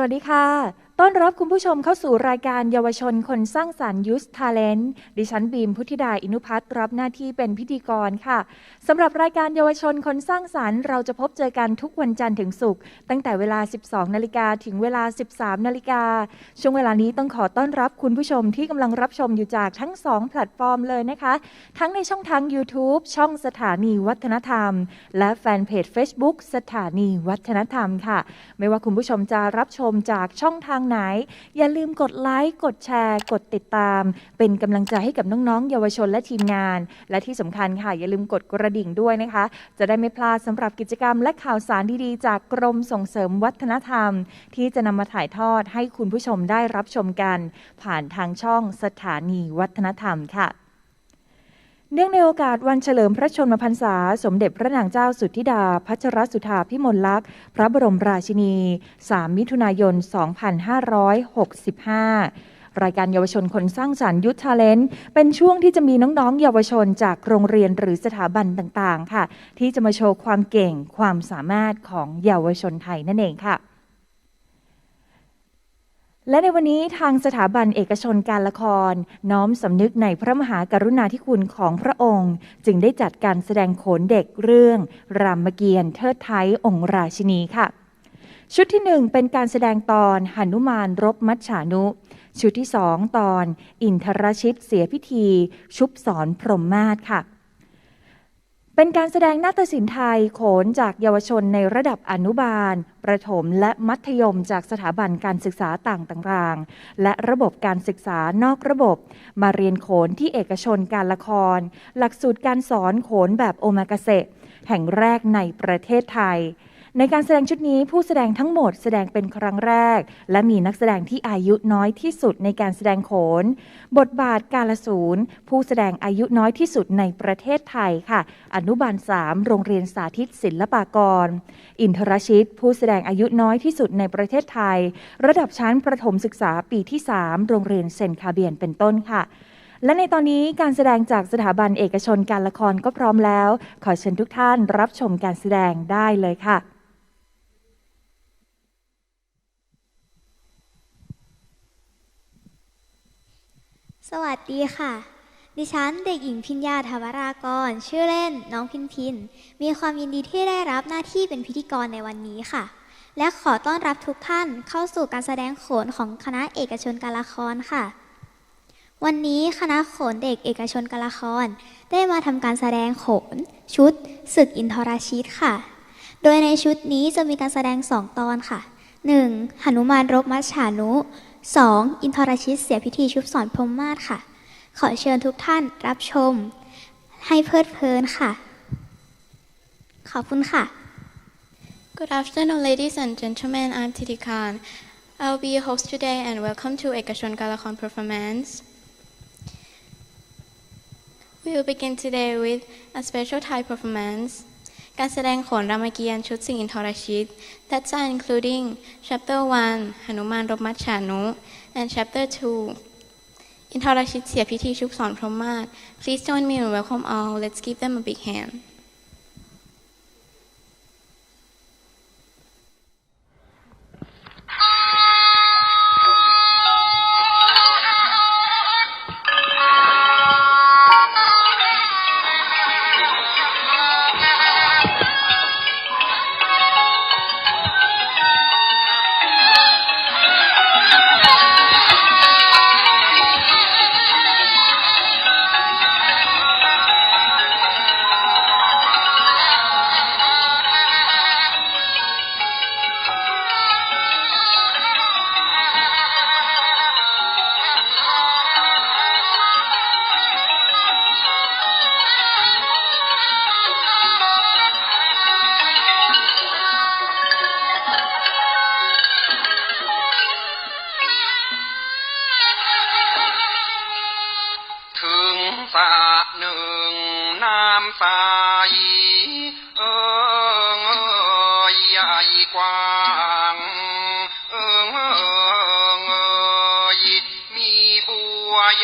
วัสดีค่ะ ต้อนรับคุณผู้ชมเข้าสู่รายการเยาวชนคนสร้างสรรค์ยูสทาเลนต์ดิฉันบีมพุทธิดาอินุพัฒน์รับหน้าที่เป็นพิธีกรค่ะสำหรับรายการเยาวชนคนสร้างสรรค์ เราจะพบเจอกันทุกวันจันทร์ถึงศุกร์ตั้งแต่เวลา 12 นาฬิกาถึงเวลา 13 นาฬิกา ช่วงเวลานี้ต้องขอต้อนรับคุณผู้ชมที่กำลังรับชมอยู่จากทั้ง 2 แพลตฟอร์มเลยนะคะ ทั้งในช่องทาง YouTube ช่องสถานีวัฒนธรรม และแฟนเพจ Facebook สถานีวัฒนธรรมค่ะ ไม่ว่าคุณผู้ชมจะรับชมจากช่องทางไหน อย่าลืมกดไลค์ กดแชร์ กดติดตาม เป็นกำลังใจให้กับน้องๆ เยาวชนและทีมงาน และที่สำคัญค่ะ อย่าลืมกดกระดิ่งด้วยนะคะ จะได้ไม่พลาดสำหรับกิจกรรมและข่าวสารดีๆ จากกรมส่งเสริมวัฒนธรรม ที่จะนำมาถ่ายทอดให้คุณผู้ชมได้รับชมกัน ผ่านทางช่องสถานีวัฒนธรรมค่ะ เนื่องในโอกาสวันเฉลิมพระชนมพรรษา สมเด็จพระนางเจ้าสุทธิดา พัชรสุธาพิมลลักษณ์ พระบรมราชินี 3 มิถุนายน 2565รายการเยาวชนคนสร้างสรรค์ยุทธาเลนเป็นช่วงที่จะมีน้องๆ เยาวชนจากโรงเรียนหรือสถาบันต่างๆ ค่ะ ที่จะมาโชว์ความเก่งความสามารถของเยาวชนไทยนั่นเองค่ะ และในวันนี้ทางสถาบันเอกชนการละคร น้อมสำนึกในพระมหากรุณาธิคุณของพระองค์ จึงได้จัดการแสดงโขนเด็กเรื่อง รามเกียรติ์เทิดไทยองค์ราชินีค่ะ ชุดที่หนึ่งเป็นการแสดงตอนหนุมานรบมัจฉานุ ชุดที่สองตอน อินทรชิตเสียพิธี ชุบสอนพรหมมาศค่ะ เป็นการแสดงนาฏศิลป์ไทยโขนจากเยาวชนในระดับอนุบาล ประถมและมัธยมจากสถาบันการศึกษาต่างๆ และระบบการศึกษานอกระบบ มาเรียนโขนที่เอกชนการละคร หลักสูตรการสอนโขนแบบโอมากาเสะแห่งแรกในประเทศไทย ในการแสดงชุดนี้ผู้แสดงทั้งหมดแสดงเป็นครั้งแรก และมีนักแสดงที่อายุน้อยที่สุดในการแสดงโขน บทบาทกาลสูนผู้แสดงอายุน้อยที่สุดในประเทศไทยค่ะ อนุบาล 3 โรงเรียนสาธิตศิลปากร อินทรชิต ผู้แสดงอายุน้อยที่สุดในประเทศไทย ระดับชั้นประถมศึกษาปีที่ 3 โรงเรียนเซนคาเบียนเป็นต้นค่ะและในตอนนี้การแสดงจากสถาบันเอกชนการละครก็พร้อมแล้ว ขอเชิญทุกท่านรับชมการแสดงได้เลยค่ะ สวัสดีค่ะ ดิฉันเด็กหญิงพิญญาทวรากร ชื่อเล่น น้องพินพิน มีความยินดีที่ได้รับหน้าที่เป็นพิธีกรในวันนี้ค่ะ และขอต้อนรับทุกท่านเข้าสู่การแสดงโขนของคณะเอกชนการละครค่ะ วันนี้คณะโขนเด็กเอกชนการละคร ได้มาทำการแสดงโขน ชุดศึกอินทราชิตค่ะ โดยในชุดนี้จะมีการแสดงสองตอนค่ะ 1. หนุมานรบมัจฉานุ 2. อินทรชิตเสียพิธีชุบสอนพรมมาศค่ะ ขอเชิญทุกท่านรับชม ให้เพลิดเพลินค่ะ ขอบคุณค่ะ Good afternoon, ladies and gentlemen. I'm Titi Khan. I'll be your host today and welcome to Ekashon Galakon performance. We will begin today with a special Thai performance. การแสดงโขนรามเกียรติ์ชุดสิงห์อินทรชิต That's including Chapter 1หนุมานรบมัชฉานุ and Chapter 2 อินทรชิตเสียพิธีชุบสอนพรหมมาศ Please join me and welcome all. Let's give them a big hand.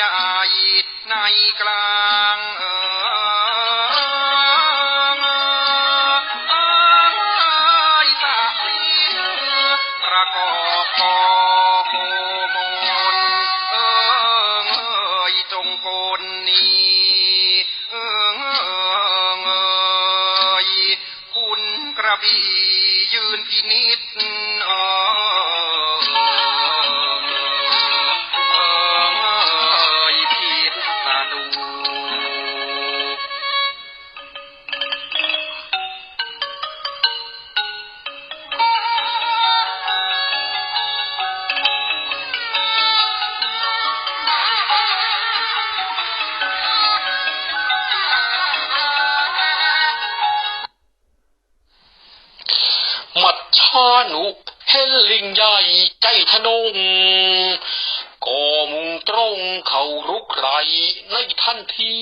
วใหญ่ในกลางเอิ ใจทะนงก็มุ่งตรงเข้ารุกไรในทันที